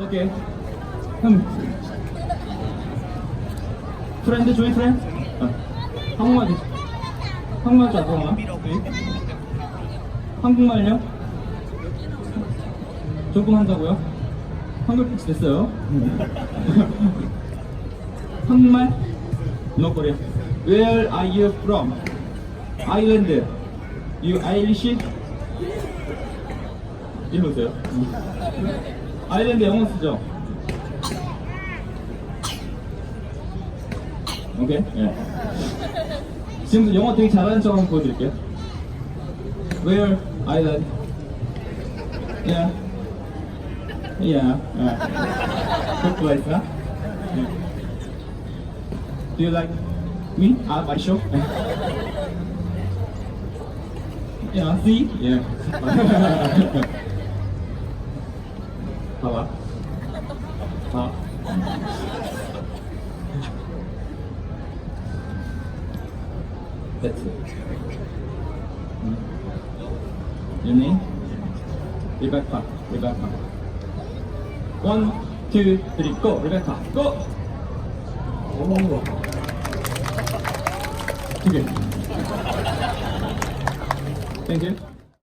오케이. 음. 프렌드 조이 프렌드? 어. 한국말 한국말 잘 통하? 한국말요? 조금 한다고요? 한글 피치 됐어요? 한국말? No Korea. Where are you from? Island. You Irish? 일로 오세요. 아일랜드 영어 쓰죠? 오케이. 예. 지금 영어 되게 잘하는 척 한번 보여드릴게요. Where Island? Yeah. Yeah. yeah. Good place, huh? Yeah. Do you like me? Ah, my show? yeah, see? Yeah. 봐봐. 봐. 음. Your name? Rebecca. Rebecca. One, two, three, go. Rebecca. Go. 오. 두 개. Thank you.